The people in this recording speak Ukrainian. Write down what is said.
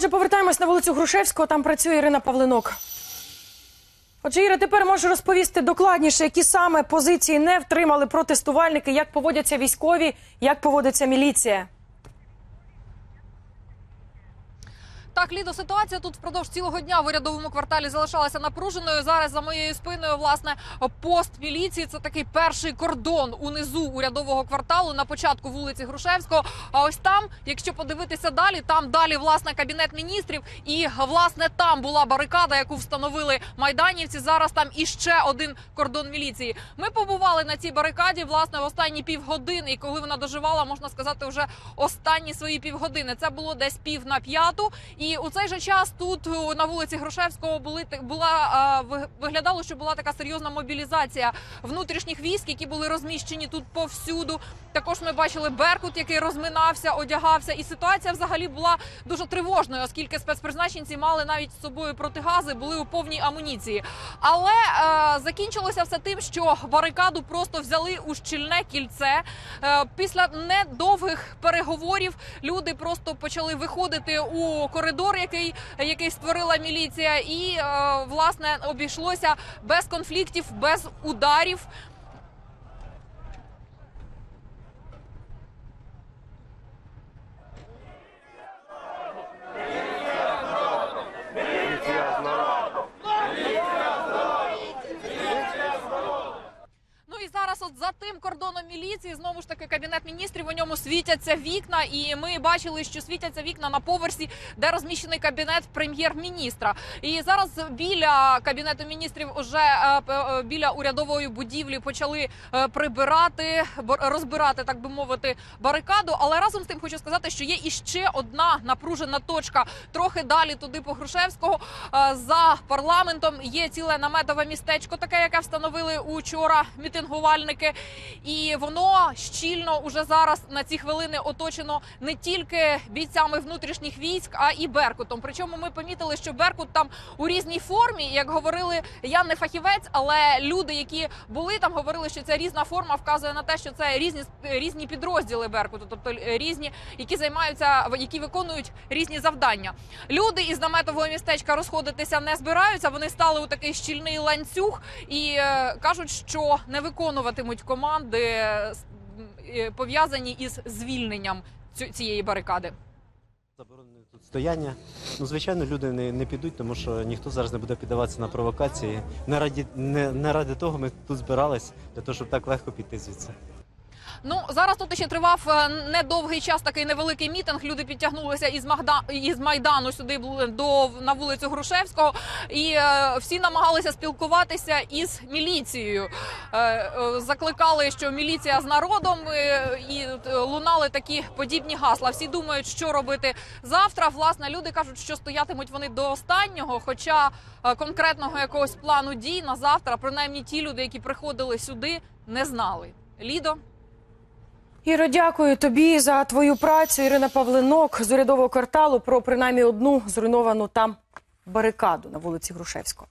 Отже, повертаємось на вулицю Грушевського. Там працює Ірина Павлинок. Отже, Іра, тепер можеш розповісти докладніше, які саме позиції не втримали протестувальники, як поводяться військові, як поводиться міліція. Так, Лідо, ситуація тут впродовж цілого дня в урядовому кварталі залишалася напруженою. Зараз за моєю спиною, власне, пост міліції. Це такий перший кордон унизу урядового кварталу на початку вулиці Грушевського. А ось там, якщо подивитися далі, там далі власне кабінет міністрів, і власне там була барикада, яку встановили майданівці. Зараз там іще один кордон міліції. Ми побували на цій барикаді власне в останні півгодини, і коли вона доживала, можна сказати, вже останні свої півгодини. Це було десь пів на п'яту. І у цей же час тут на вулиці Грушевського були була виглядало, що була така серйозна мобілізація внутрішніх військ, які були розміщені тут повсюду. Також ми бачили Беркут, який розминався, одягався, і ситуація взагалі була дуже тривожною, оскільки спецпризначенці мали навіть з собою протигази, були у повній амуніції. Але е, закінчилося все тим, що барикаду просто взяли у щільне кільце. Е, після недовгих переговорів люди просто почали виходити у коридор, який, який створила міліція, і е, власне обійшлося без конфліктів, без ударів. Ну і зараз, от тим кордоном міліції, знову ж таки, кабінет міністрів у ньому світяться вікна, і ми бачили, що світяться вікна на поверсі, де розміщений кабінет прем'єр-міністра. І зараз біля кабінету міністрів, уже е, е, біля урядової будівлі, почали е, прибирати, розбирати, так би мовити, барикаду. Але разом з тим хочу сказати, що є іще одна напружена точка. Трохи далі туди по Грушевського за парламентом є ціле наметове містечко, таке, яке встановили учора мітингувальники, і воно щільно уже зараз на ці хвилини оточено не тільки бійцями внутрішніх військ, а і Беркутом. Причому ми помітили, що Беркут там у різній формі, як говорили, я не фахівець, але люди, які були там, говорили, що ця різна форма вказує на те, що це різні різні підрозділи Беркуту, тобто різні, які займаються, які виконують різні завдання. Люди із наметового містечка розходитися не збираються. Вони стали у такий щільний ланцюг і е, кажуть, що не виконуватимуть команди пов'язані із звільненням цієї барикади. Заборонене тут стояння. Ну, звичайно, люди не, не підуть, тому що ніхто зараз не буде піддаватися на провокації. Не раді, не, не ради того ми тут збирались, для того, щоб так легко піти звідси. Ну зараз тут ще тривав е, недовгий час такий невеликий мітинг. Люди підтягнулися із Магда із майдану сюди до на вулицю Грушевського, і е, всі намагалися спілкуватися із міліцією. Е, е, закликали, що міліція з народом е, і е, лунали такі подібні гасла. Всі думають, що робити завтра. Власне, люди кажуть, що стоятимуть вони до останнього. Хоча е, конкретного якогось плану дій на завтра, принаймні ті люди, які приходили сюди, не знали. Лідо. Іро, дякую тобі за твою працю. Ірина Павлинок з урядового кварталу про принаймні одну зруйновану там барикаду на вулиці Грушевського.